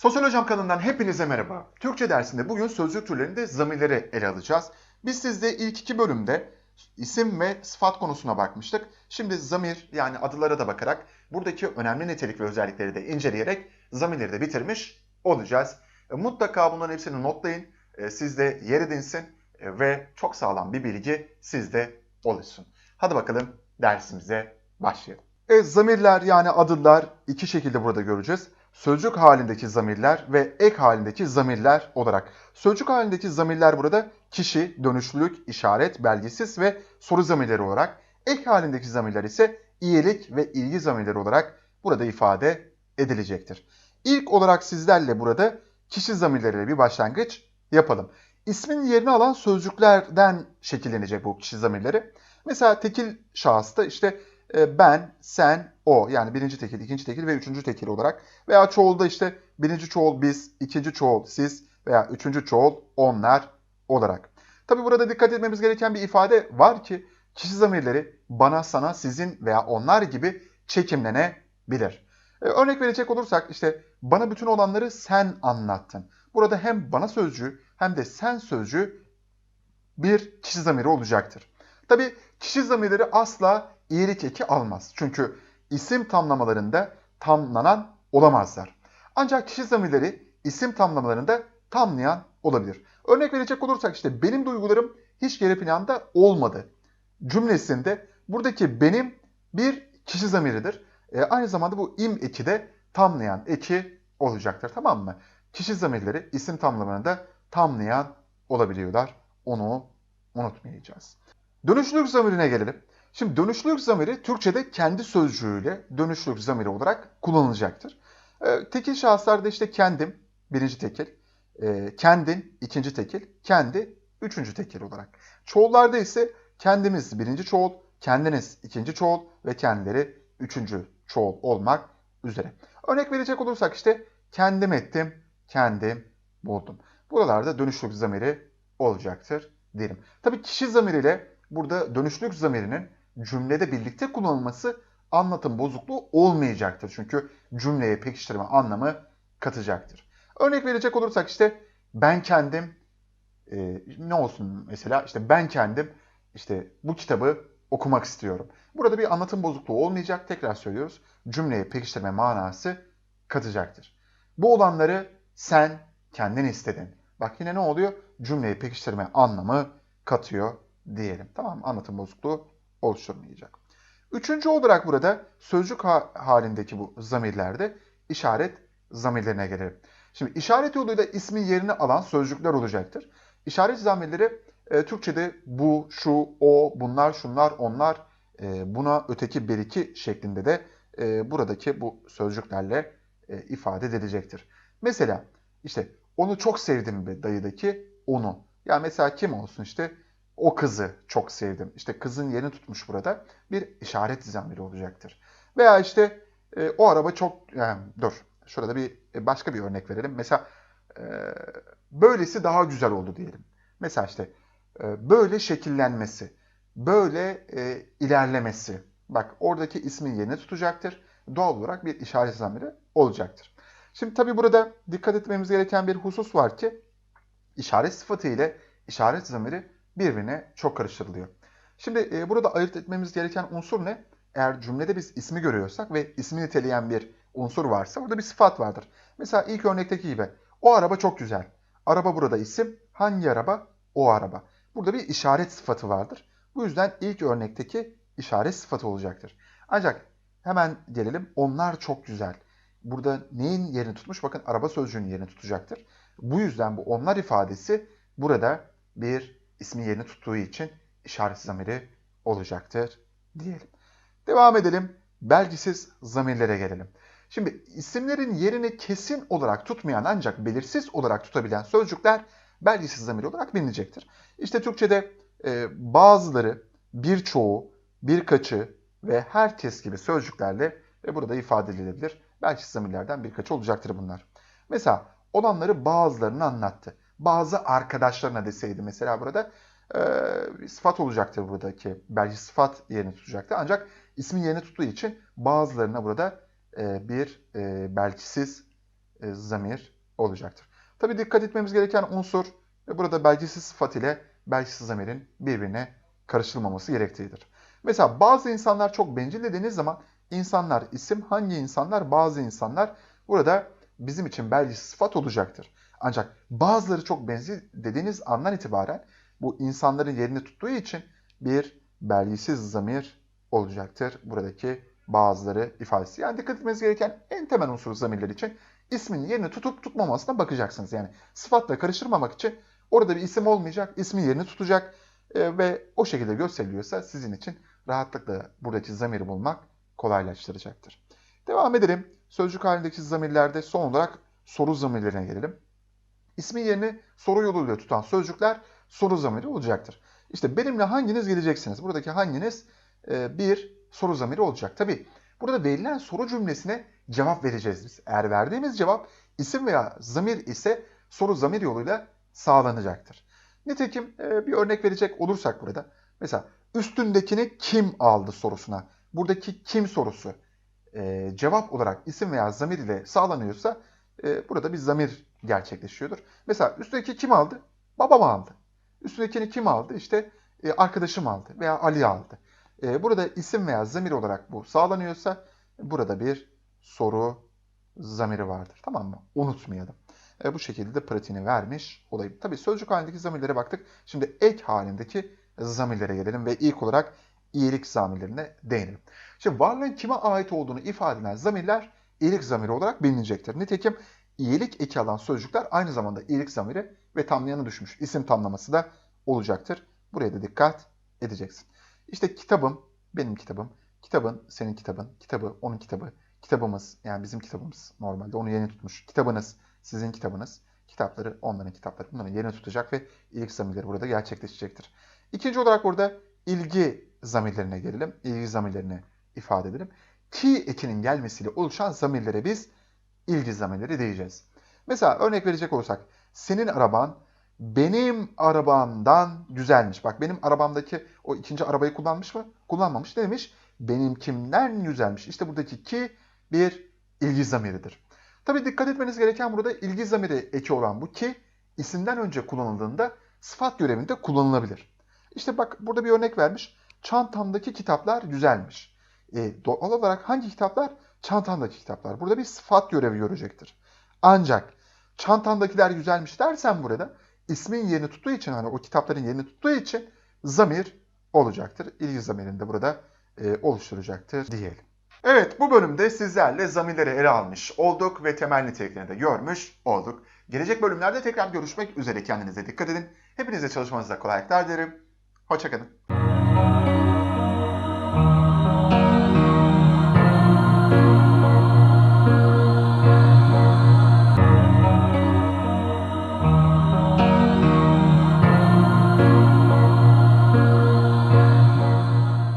Sosyal Hocam kanalından hepinize merhaba. Türkçe dersinde bugün sözcük türlerinde zamirleri ele alacağız. Biz sizde ilk iki bölümde isim ve sıfat konusuna bakmıştık. Şimdi zamir yani adılara da bakarak buradaki önemli nitelik ve özellikleri de inceleyerek zamirleri de bitirmiş olacağız. E, Mutlaka bunların hepsini notlayın. E, Sizde yer edinsin e, ve çok sağlam bir bilgi sizde oluşsun. Hadi bakalım dersimize başlayalım. Evet, zamirler yani adılar iki şekilde burada göreceğiz. Sözcük halindeki zamirler ve ek halindeki zamirler olarak. Sözcük halindeki zamirler burada kişi, dönüşlülük, işaret, belgesiz ve soru zamirleri olarak. Ek halindeki zamirler ise iyilik ve ilgi zamirleri olarak burada ifade edilecektir. İlk olarak sizlerle burada kişi zamirleriyle bir başlangıç yapalım. İsmin yerini alan sözcüklerden şekillenecek bu kişi zamirleri. Mesela tekil şahısta işte e, ben, sen, o yani birinci tekil, ikinci tekil ve üçüncü tekil olarak veya çoğulda işte birinci çoğul biz, ikinci çoğul siz veya üçüncü çoğul onlar olarak. Tabi burada dikkat etmemiz gereken bir ifade var ki kişi zamirleri bana, sana, sizin veya onlar gibi çekimlenebilir. E, örnek verecek olursak işte bana bütün olanları sen anlattın. Burada hem bana sözcüğü hem de sen sözcüğü bir kişi zamiri olacaktır. Tabi kişi zamirleri asla iyilik eki almaz. Çünkü isim tamlamalarında tamlanan olamazlar. Ancak kişi zamirleri isim tamlamalarında tamlayan olabilir. Örnek verecek olursak işte benim duygularım hiç geri planda olmadı cümlesinde buradaki benim bir kişi zamiridir. E, aynı zamanda bu im eki de tamlayan eki olacaktır tamam mı? Kişi zamirleri isim tamlamalarında tamlayan olabiliyorlar. Onu unutmayacağız. Dönüşlülük zamirine gelelim. Şimdi dönüşlülük zamiri Türkçe'de kendi sözcüğüyle dönüşlülük zamiri olarak kullanılacaktır. E, tekil şahıslarda işte kendim birinci tekil, e, kendin ikinci tekil, kendi üçüncü tekil olarak. Çoğullarda ise kendimiz birinci çoğul, kendiniz ikinci çoğul ve kendileri üçüncü çoğul olmak üzere. Örnek verecek olursak işte kendim ettim, kendim buldum. Buralarda dönüşlülük zamiri olacaktır derim. Tabii kişi zamiriyle burada dönüşlülük zamirinin cümlede birlikte kullanılması anlatım bozukluğu olmayacaktır. Çünkü cümleye pekiştirme anlamı katacaktır. Örnek verecek olursak işte ben kendim e, ne olsun mesela işte ben kendim işte bu kitabı okumak istiyorum. Burada bir anlatım bozukluğu olmayacak. Tekrar söylüyoruz. Cümleye pekiştirme manası katacaktır. Bu olanları sen kendin istedin. Bak yine ne oluyor? Cümleye pekiştirme anlamı katıyor diyelim. Tamam? Anlatım bozukluğu oluşturmayacak. Üçüncü olarak burada sözcük ha- halindeki bu zamirlerde işaret zamirlerine gelelim. Şimdi işaret yoluyla ismin yerini alan sözcükler olacaktır. İşaret zamirleri e, Türkçe'de bu, şu, o, bunlar, şunlar, onlar, e, buna, öteki, beriki şeklinde de e, buradaki bu sözcüklerle e, ifade edilecektir. Mesela işte onu çok sevdim be dayıdaki onu. Yani mesela kim olsun işte o kızı çok sevdim. İşte kızın yerini tutmuş burada bir işaret zamiri olacaktır. Veya işte e, o araba çok yani dur şurada bir e, başka bir örnek verelim. Mesela e, böylesi daha güzel oldu diyelim. Mesela işte e, böyle şekillenmesi, böyle e, ilerlemesi. Bak oradaki ismin yerini tutacaktır. Doğal olarak bir işaret zamiri olacaktır. Şimdi tabii burada dikkat etmemiz gereken bir husus var ki işaret sıfatı ile işaret zamiri birbirine çok karıştırılıyor. Şimdi e, burada ayırt etmemiz gereken unsur ne? Eğer cümlede biz ismi görüyorsak ve ismi niteleyen bir unsur varsa burada bir sıfat vardır. Mesela ilk örnekteki gibi o araba çok güzel. Araba burada isim. Hangi araba? O araba. Burada bir işaret sıfatı vardır. Bu yüzden ilk örnekteki işaret sıfatı olacaktır. Ancak hemen gelelim onlar çok güzel. Burada neyin yerini tutmuş? Bakın araba sözcüğünün yerini tutacaktır. Bu yüzden bu onlar ifadesi burada bir ismi yerini tuttuğu için işaret zamiri olacaktır diyelim. Devam edelim. Belgisiz zamirlere gelelim. Şimdi isimlerin yerini kesin olarak tutmayan ancak belirsiz olarak tutabilen sözcükler belgisiz zamir olarak bilinecektir. İşte Türkçe'de e, bazıları, birçoğu, birkaçı ve herkes gibi sözcüklerle ve burada ifade edilebilir. Belgisiz zamirlerden birkaçı olacaktır bunlar. Mesela olanları bazılarını anlattı. Bazı arkadaşlarına deseydi mesela burada e, sıfat olacaktır buradaki. Belki sıfat yerini tutacaktı. Ancak ismin yerini tuttuğu için bazılarına burada e, bir e, belkisiz e, zamir olacaktır. Tabii dikkat etmemiz gereken unsur ve burada belgisiz sıfat ile belgisiz zamirin birbirine karıştırılmaması gerektiğidir. Mesela bazı insanlar çok bencil dediğiniz zaman insanlar isim hangi insanlar bazı insanlar burada bizim için belgisiz sıfat olacaktır. Ancak bazıları çok bencil dediğiniz andan itibaren bu insanların yerini tuttuğu için bir belgisiz zamir olacaktır buradaki bazıları ifadesi. Yani dikkat etmeniz gereken en temel unsur zamirler için ismin yerini tutup tutmamasına bakacaksınız. Yani sıfatla karıştırmamak için orada bir isim olmayacak, ismin yerini tutacak e, ve o şekilde gösteriliyorsa sizin için rahatlıkla buradaki zamiri bulmak kolaylaştıracaktır. Devam edelim. Sözcük halindeki zamirlerde son olarak soru zamirlerine gelelim. İsmin yerini soru yoluyla tutan sözcükler soru zamiri olacaktır. İşte benimle hanginiz geleceksiniz? Buradaki hanginiz e, bir soru zamiri olacak. Tabi burada verilen soru cümlesine cevap vereceğiz biz. Eğer verdiğimiz cevap isim veya zamir ise soru zamir yoluyla sağlanacaktır. Nitekim e, bir örnek verecek olursak burada. Mesela üstündekini kim aldı sorusuna. Buradaki kim sorusu e, cevap olarak isim veya zamir ile sağlanıyorsa e, burada bir zamir gerçekleşiyordur. Mesela üstteki kim aldı? Babam aldı. Üstündekini kim aldı? İşte e, arkadaşım aldı veya Ali aldı. E, burada isim veya zamir olarak bu sağlanıyorsa burada bir soru zamiri vardır. Tamam mı? Unutmayalım. E, bu şekilde de pratiğini vermiş olayım. Tabii sözcük halindeki zamirlere baktık. Şimdi ek halindeki zamirlere gelelim ve ilk olarak iyilik zamirlerine değinelim. Şimdi varlığın kime ait olduğunu ifade eden zamirler iyilik zamiri olarak bilinecektir. Nitekim iyilik eki alan sözcükler aynı zamanda iyilik zamiri ve tamlayanı düşmüş isim tamlaması da olacaktır. Buraya da dikkat edeceksin. İşte kitabım, benim kitabım, kitabın, senin kitabın, kitabı, onun kitabı, kitabımız, yani bizim kitabımız normalde onu yeni tutmuş. Kitabınız, sizin kitabınız, kitapları, onların kitapları bunların yerini tutacak ve iyilik zamirleri burada gerçekleşecektir. İkinci olarak burada ilgi zamirlerine gelelim. İlgi zamirlerini ifade edelim. Ki ekinin gelmesiyle oluşan zamirlere biz ilgi zamirleri diyeceğiz. Mesela örnek verecek olursak senin araban benim arabamdan güzelmiş. Bak benim arabamdaki o ikinci arabayı kullanmış mı? Kullanmamış. Demiş? Benimkimden güzelmiş. İşte buradaki ki bir ilgi zamiridir. Tabii dikkat etmeniz gereken burada ilgi zamiri eki olan bu ki isimden önce kullanıldığında sıfat görevinde kullanılabilir. İşte bak burada bir örnek vermiş. Çantamdaki kitaplar güzelmiş. E, doğal olarak hangi kitaplar? Çantamdaki kitaplar. Burada bir sıfat görevi görecektir. Ancak çantandakiler güzelmiş dersen burada ismin yerini tuttuğu için hani o kitapların yerini tuttuğu için zamir olacaktır. İlgi zamirini de burada e, oluşturacaktır diyelim. Evet bu bölümde sizlerle zamirleri ele almış olduk ve temel niteliklerini de görmüş olduk. Gelecek bölümlerde tekrar görüşmek üzere kendinize dikkat edin. Hepinize çalışmanızda kolaylıklar dilerim. Hoşçakalın.